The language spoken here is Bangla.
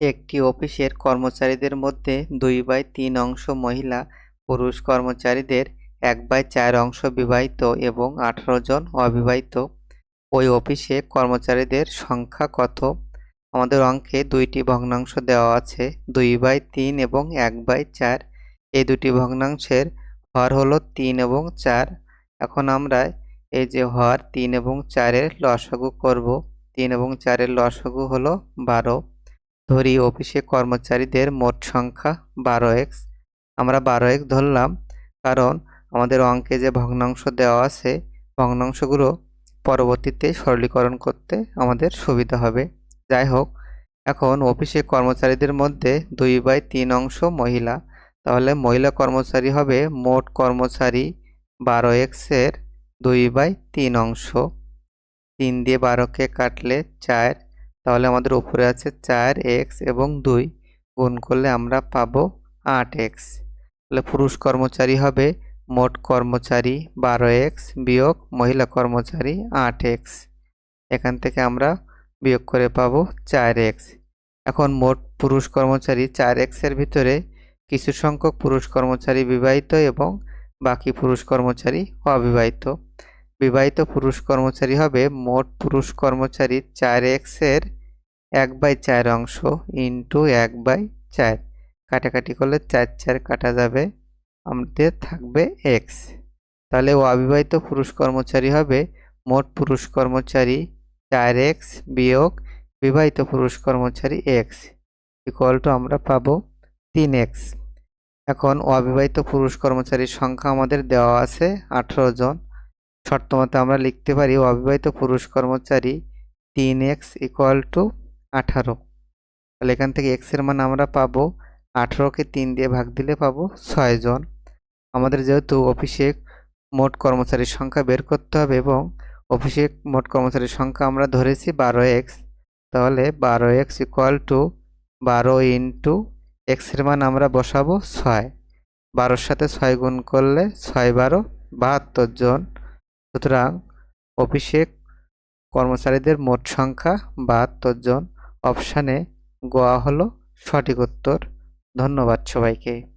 একটি অফিসের কর্মচারীদের মধ্যে দুই বাই তিন অংশ মহিলা, পুরুষ কর্মচারীদের এক বাই চার অংশ বিবাহিত এবং আঠারো জন অবিবাহিত। ওই অফিসে কর্মচারীদের সংখ্যা কত? আমাদের অঙ্কে দুইটি ভগ্নাংশ দেওয়া আছে, দুই বাই তিন এবং এক বাই চার। এই দুটি ভগ্নাংশের হর হলো তিন এবং চার। এখন আমরা এই যে হর তিন এবং চারের লসাগু করব। তিন এবং চারের লসাগু হলো বারো। ধরি অফিসে কর্মচারীদের মোট সংখ্যা বারো এক্স। আমরা বারো এক্স ধরলাম কারণ আমাদের অঙ্কে যে ভগ্নাংশ দেওয়া আছে, ভগ্নাংশগুলো পরবর্তীতে সরলীকরণ করতে আমাদের সুবিধা হবে। যাই হোক, এখন অফিসে কর্মচারীদের মধ্যে দুই বাই তিন অংশ মহিলা। তাহলে মহিলা কর্মচারী হবে মোট কর্মচারী বারো এক্সের দুই বাই তিন অংশ। তিন দিয়ে বারোকে কাটলে চার তাহলে আমাদের উপরে আছে চার এক্স এবং দুই। গুণ করলে আমরা পাবো আট এক্স। তাহলে পুরুষ কর্মচারী হবে, মোট কর্মচারী বারো এক্স, বিয়োগ মহিলা কর্মচারী আট এক্স। এখান থেকে আমরা বিয়োগ করে পাবো চার এক্স। এখন মোট পুরুষ কর্মচারী চার এক্সের ভিতরে কিছু সংখ্যক পুরুষ কর্মচারী বিবাহিত এবং বাকি পুরুষ কর্মচারী অবিবাহিত। বিবাহিত পুরুষ কর্মচারী হবে মোট পুরুষ কর্মচারী চার এক্সের এক বাই চার অংশ ইন্টু এক বাই চার। কাটাকাটি করলে চার চার কাটা যাবে, আমাদের থাকবে এক্স তাহলে অবিবাহিত পুরুষ কর্মচারী হবে, মোট পুরুষ কর্মচারী চার এক্স বিয়োগ বিবাহিত পুরুষ কর্মচারী এক্স ইকুয়াল টু আমরা পাবো তিন এক্স এখন অবিবাহিত পুরুষ কর্মচারীর সংখ্যা আমাদের দেওয়া আছে আঠারো জন। শর্ত মতো আমরা লিখতে পারি অবিবাহিত পুরুষ কর্মচারী তিন এক্স ইকুয়াল টু আঠারো। তাহলে এখান থেকে এক্সের মান আমরা পাবো আঠারোকে তিন দিয়ে ভাগ দিলে পাবো ছয় জন। আমাদের যেহেতু অফিসে মোট কর্মচারীর সংখ্যা বের করতে হবে এবং অফিসে মোট কর্মচারীর সংখ্যা আমরা ধরেছি বারো এক্স, তাহলে বারো এক্স ইকুয়াল টু বারো ইন্টু এক্সের মান আমরা বসাবো ছয়। বারোর সাথে ছয় গুণ করলে ছয় বারো, বাহাত্তর জন। সুতরাং অভিষেক কর্মচারীদের মোট সংখ্যা বাহাত্তর জন। অপশানে গোয়া হলো সঠিক উত্তর। ধন্যবাদ সবাইকে।